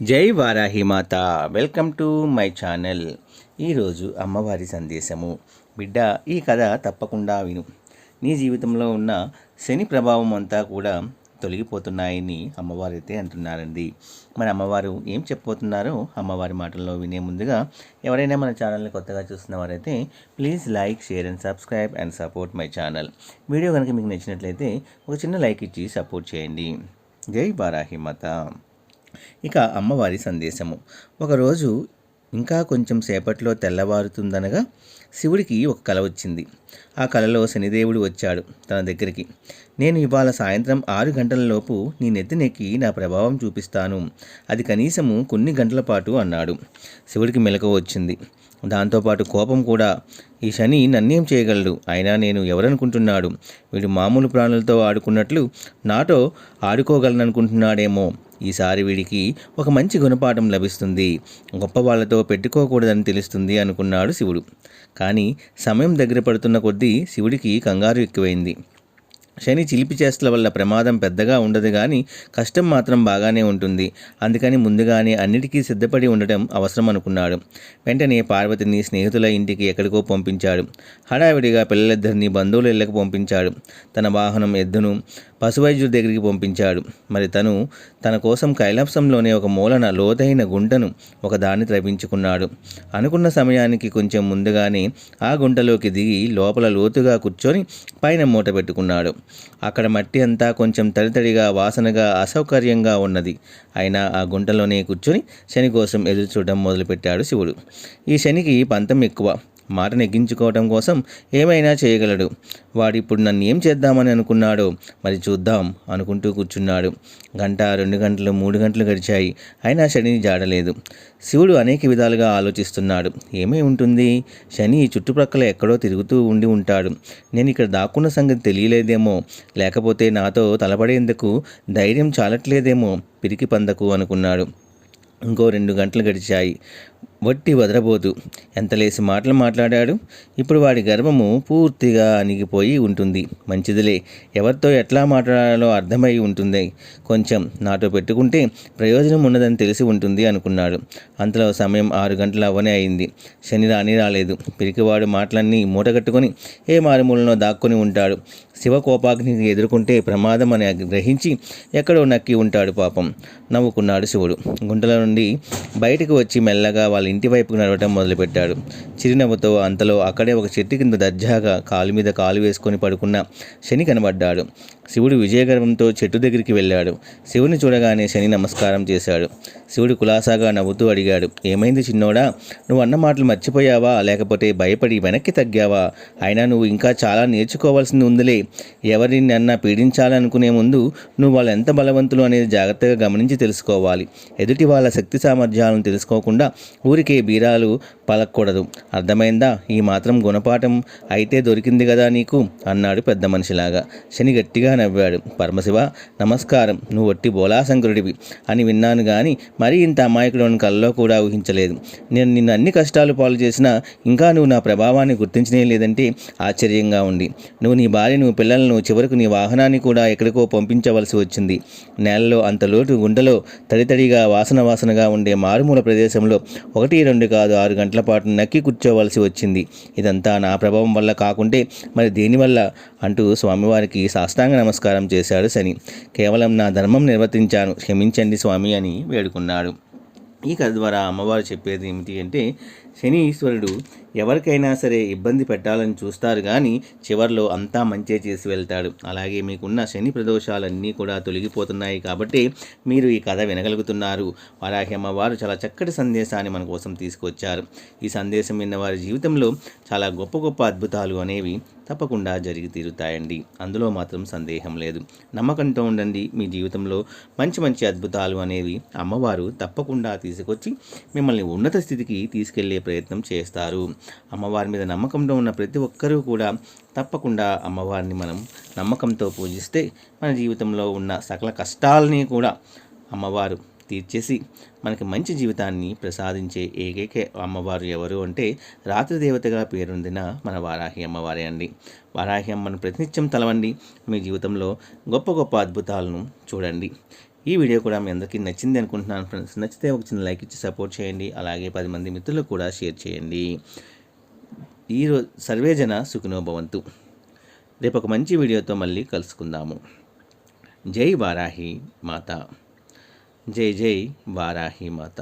జై వారాహి మాత. Welcome to my channel. ఈరోజు అమ్మవారి సందేశము. బిడ్డ ఈ కథ తప్పకుండా విను. నీ జీవితంలో ఉన్న శని ప్రభావం అంతా కూడా తొలగిపోతున్నాయని అమ్మవారు అయితే అంటున్నారండి. మరి అమ్మవారు ఏం చెప్పబోతున్నారో అమ్మవారి మాటల్లో వినే ముందుగా ఎవరైనా మన ఛానల్ని కొత్తగా చూస్తున్న వారైతే please like share and subscribe and support my channel. Video కనుక మీకు నచ్చినట్లయితే ఒక చిన్న లైక్ ఇచ్చి సపోర్ట్ చేయండి. జై బారాహి మాత. ఇక అమ్మవారి సందేశము. ఒకరోజు ఇంకా కొంచెం సేపట్లో తెల్లవారుతుందనగా శివుడికి ఒక కల వచ్చింది. ఆ కలలో శనిదేవుడు వచ్చాడు తన దగ్గరికి. నేను ఇవాళ సాయంత్రం ఆరు గంటలలోపు నీ నెత్తినెక్కి నా ప్రభావం చూపిస్తాను. అది కనీసము కొన్ని గంటల పాటు అన్నాడు. శివుడికి మెలకువ వచ్చింది. దాంతోపాటు కోపం కూడా ఈ శని నన్నేం చేయగలడు? అయినా నేను ఎవరనుకుంటున్నాడు? వీడు మామూలు ప్రాణులతో ఆడుకున్నట్లు నాతో ఆడుకోగలననుకుంటున్నాడేమో. ఈసారి వీడికి ఒక మంచి గుణపాఠం లభిస్తుంది. గొప్ప వాళ్ళతో పెట్టుకోకూడదని తెలుస్తుంది అనుకున్నాడు శివుడు. కానీ సమయం దగ్గర పడుతున్న కొద్దీ శివుడికి కంగారు ఎక్కువైంది. శని చిలిపి చేష్టల వల్ల ప్రమాదం పెద్దగా ఉండదు కానీ కష్టం మాత్రం బాగానే ఉంటుంది. అందుకని ముందుగానే అన్నిటికీ సిద్ధపడి ఉండటం అవసరం అనుకున్నాడు. వెంటనే పార్వతిని స్నేహితుల ఇంటికి ఎక్కడికో పంపించాడు. హడావిడిగా పిల్లలిద్దరిని బంధువుల ఇళ్ళకు పంపించాడు. తన వాహనం ఎద్దును పశువైద్యుడి దగ్గరికి పంపించాడు. మరి తను తన కోసం కైలాసంలోనే ఒక మూలన లోతైన గుంటను ఒకదాన్ని త్రవించుకున్నాడు అనుకున్న సమయానికి కొంచెం ముందుగానే ఆ గుంటలోకి దిగి లోపల లోతుగా కూర్చొని పైన మూట పెట్టుకున్నాడు. అక్కడ మట్టి అంతా కొంచెం తడితడిగా వాసనగా అసౌకర్యంగా ఉన్నది. అయినా ఆ గుంటలోనే కూర్చొని శని కోసం ఎదురు చూడడం మొదలుపెట్టాడు శివుడు. ఈ శనికి పంతం ఎక్కువ. మాట నెగ్గించుకోవటం కోసం ఏమైనా చేయగలడు. వాడిప్పుడు నన్ను ఏం చేద్దామని అనుకున్నాడో మరి చూద్దాం అనుకుంటూ కూర్చున్నాడు. గంట రెండు గంటలు మూడు గంటలు గడిచాయి. అయినా శనిని జాడలేదు. శివుడు అనేక విధాలుగా ఆలోచిస్తున్నాడు. ఏమై ఉంటుంది? శని ఈ చుట్టుప్రక్కల ఎక్కడో తిరుగుతూ ఉండి ఉంటాడు. నేను ఇక్కడ దాక్కున్న సంగతి తెలియలేదేమో. లేకపోతే నాతో తలపడేందుకు ధైర్యం చాలట్లేదేమో. పిరికి పందకు అనుకున్నాడు. ఇంకో రెండు గంటలు గడిచాయి. వట్టి వదరబోదు. ఎంతలేసి మాటలు మాట్లాడాడు? ఇప్పుడు వాడి గర్వము పూర్తిగా అణిగిపోయి ఉంటుంది. మంచిదిలే. ఎవరితో ఎట్లా మాట్లాడాలో అర్థమై ఉంటుంది. కొంచెం నాతో పెట్టుకుంటే ప్రయోజనం ఉన్నదని తెలిసి ఉంటుంది అనుకున్నాడు. అంతలో సమయం ఆరు గంటల అవనే అయింది. శని రాని రాలేదు. పిరికివాడు మాటలన్నీ మూటగట్టుకొని ఏ మారుమూలలో దాక్కుని ఉంటాడు. శివ కోపాగ్నికి ఎదుర్కొంటే ప్రమాదం అని గ్రహించి ఎక్కడో నక్కి ఉంటాడు పాపం. నవ్వుకున్నాడు శివుడు. గుంటల నుండి బయటకు వచ్చి మెల్లగా వాళ్ళ ఇంటి వైపుకు నడవటం మొదలుపెట్టాడు. చిరునవ్వుతో అంతలో అక్కడే ఒక చెట్టు కింద దర్జాగా కాలు మీద కాలు వేసుకొని పడుకున్న శని కనబడ్డాడు. శివుడు విజయగర్వంతో చెట్టు దగ్గరికి వెళ్ళాడు. శివుని చూడగానే శని నమస్కారం చేశాడు. శివుడు కులాసాగా నవ్వుతూ అడిగాడు. ఏమైంది చిన్నోడా? నువ్వు అన్న మాటలు మర్చిపోయావా? లేకపోతే భయపడి వెనక్కి తగ్గావా? అయినా నువ్వు ఇంకా చాలా నేర్చుకోవాల్సింది ఉందిలే. ఎవరిని అన్నా పీడించాలనుకునే ముందు నువ్వు వాళ్ళు ఎంత బలవంతులు అనేది జాగ్రత్తగా గమనించి తెలుసుకోవాలి. ఎదుటి వాళ్ళ శక్తి సామర్థ్యాలను తెలుసుకోకుండా ఊరికే బీరాలు పలకూడదు అర్థమైందా? ఈ మాత్రం గుణపాఠం అయితే దొరికింది కదా నీకు? అన్నాడు పెద్ద మనిషిలాగా. శని గట్టిగా నవ్వాడు. పరమశివ నమస్కారం. నువ్వు ఒట్టి బోలాశంకరుడివి అని విన్నాను కానీ మరీ ఇంత అమాయకుడు కల్లో కూడా ఊహించలేదు. నేను నిన్ను అన్ని కష్టాలు పాలు చేసినా ఇంకా నువ్వు నా ప్రభావాన్ని గుర్తించనే లేదంటే ఆశ్చర్యంగా ఉంది. నువ్వు నీ భార్యను పిల్లలను చివరకు నీ వాహనాన్ని కూడా ఎక్కడికో పంపించవలసి వచ్చింది. నేలలో అంత లోటు గుండెలో తడితడిగా వాసన వాసనగా ఉండే మారుమూల ప్రదేశంలో ఒకటి రెండు కాదు ఆరు గంటల పాటు నక్కి కూర్చోవలసి వచ్చింది. ఇదంతా నా ప్రభావం వల్ల కాకుంటే మరి దేనివల్ల అంటూ స్వామివారికి సాష్టాంగ నమస్కారం చేశాడు శని. కేవలం నా ధర్మం నిర్వర్తించాను. క్షమించండి స్వామి అని వేడుకున్నాడు ఈ కథ ద్వారా అమ్మవారు చెప్పేది ఏమిటి అంటే శని ఈశ్వరుడు ఎవరికైనా సరే ఇబ్బంది పెట్టాలని చూస్తారు కానీ చివర్లో అంతా మంచే చేసి వెళ్తాడు. అలాగే మీకున్న శని ప్రదోషాలన్నీ కూడా తొలగిపోతున్నాయి కాబట్టి మీరు ఈ కథ వినగలుగుతున్నారు. వారాహి అమ్మవారు చాలా చక్కటి సందేశాన్ని మన కోసం తీసుకొచ్చారు. ఈ సందేశం విన్న వారి జీవితంలో చాలా గొప్ప గొప్ప అద్భుతాలు అనేవి తప్పకుండా జరిగి తీరుతాయండి. అందులో మాత్రం సందేహం లేదు. నమ్మకంతో ఉండండి. మీ జీవితంలో మంచి మంచి అద్భుతాలు అనేవి అమ్మవారు తప్పకుండా తీసుకొచ్చి మిమ్మల్ని ఉన్నత స్థితికి తీసుకెళ్ళే ప్రయత్నం చేస్తారు. అమ్మవారి మీద నమ్మకంతో ఉన్న ప్రతి ఒక్కరూ కూడా తప్పకుండా అమ్మవారిని మనం నమ్మకంతో పూజిస్తే మన జీవితంలో ఉన్న సకల కష్టాలని కూడా అమ్మవారు తీర్చేసి మనకి మంచి జీవితాన్ని ప్రసాదించే ఏకైక అమ్మవారు ఎవరు అంటే రాత్రి దేవతగా పేరొందిన మన వారాహి అమ్మవారే అండి. వారాహి అమ్మను ప్రతినిత్యం తలవండి. మీ జీవితంలో గొప్ప గొప్ప అద్భుతాలను చూడండి. ఈ వీడియో కూడా మీ అందరికీ నచ్చింది అనుకుంటున్నాను ఫ్రెండ్స్ నచ్చితే ఒక చిన్న లైక్ ఇచ్చి సపోర్ట్ చేయండి. అలాగే పది మంది మిత్రులకు కూడా షేర్ చేయండి. ఈరోజు సర్వేజన సుఖినో భవంతు రేపు ఒక మంచి వీడియోతో మళ్ళీ కలుసుకుందాము. జై వారాహి మాత. జై జై వారాహి మాత.